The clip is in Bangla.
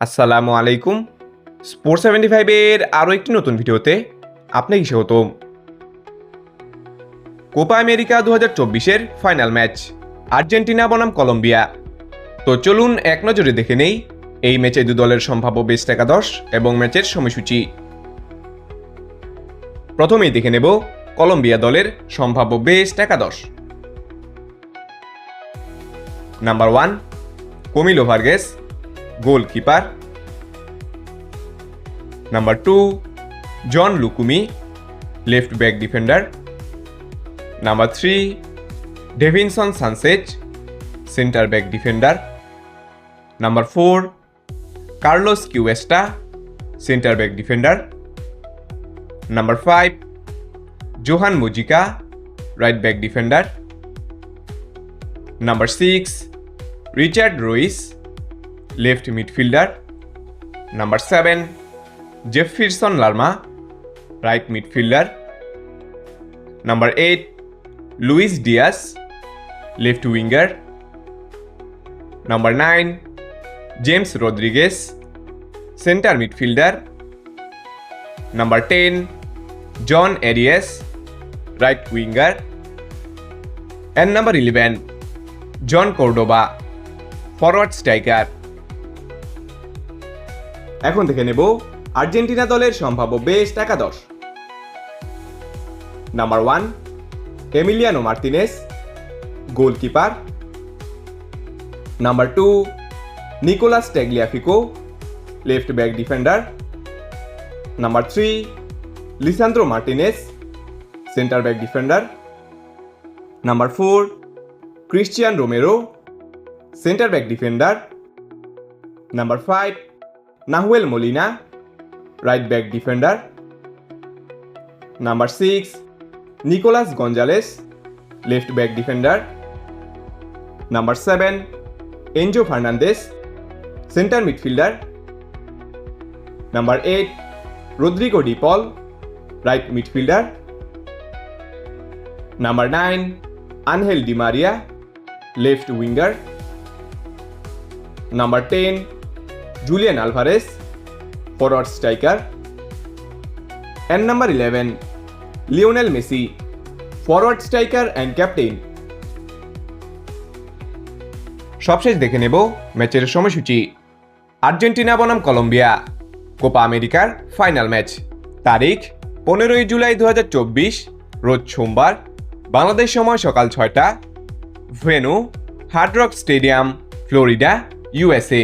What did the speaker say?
আসসালামু আলাইকুম। স্পোর্টস সেভেন্টি ফাইভের আরও একটি নতুন ভিডিওতে আপনাকে স্বাগতম কোপা আমেরিকা দু হাজার চব্বিশের ফাইনাল ম্যাচ, আর্জেন্টিনা বনাম কলম্বিয়া। তো চলুন এক নজরে দেখে নেই, এই ম্যাচে দু দলের সম্ভাব্য বেস্ট একাদশ এবং ম্যাচের সময়সূচি। প্রথমেই দেখে নেব কলম্বিয়া দলের সম্ভাব্য বেস্ট একাদশ। Number one Camilo Vargas goalkeeper number two Jhon Lucumi left back defender number three Davinson Sanchez centre back defender number four Carlos Cuesta centre back defender number five Johan Mojica right back defender number six Richard Rios left midfielder number seven Jefferson Lerma right midfielder number eight Luis Diaz left winger number nine James Rodriguez centre midfielder number ten Jhon Arias right winger and number eleven Jhon Cordoba forward striker এখন দেখে নেব আর্জেন্টিনা দলের সম্ভাব্য বেস্ট একাদশ। Number one Emiliano Martinez goalkeeper number two Nicolas Tagliafico left back defender number three Lisandro Martinez centre back defender number four Cristian Romero centre back defender number five Nahuel Molina right back defender number six Nicolas Gonzalez left back defender number seven Enzo Fernandez centre midfielder number eight Rodrigo De Paul right midfielder number nine Angel Di Maria left winger number ten Julian Alvarez forward striker and number eleven Lionel Messi forward striker and captain সবশেষ দেখে নেব ম্যাচের সময়সূচি। আর্জেন্টিনা বনাম কলম্বিয়া, কোপা আমেরিকার ফাইনাল ম্যাচ। তারিখ, পনেরোই জুলাই দু হাজার চব্বিশ, রোজ সোমবার, বাংলাদেশ সময় সকাল ছয়টা। Venue Hard Rock stadium, Florida, USA.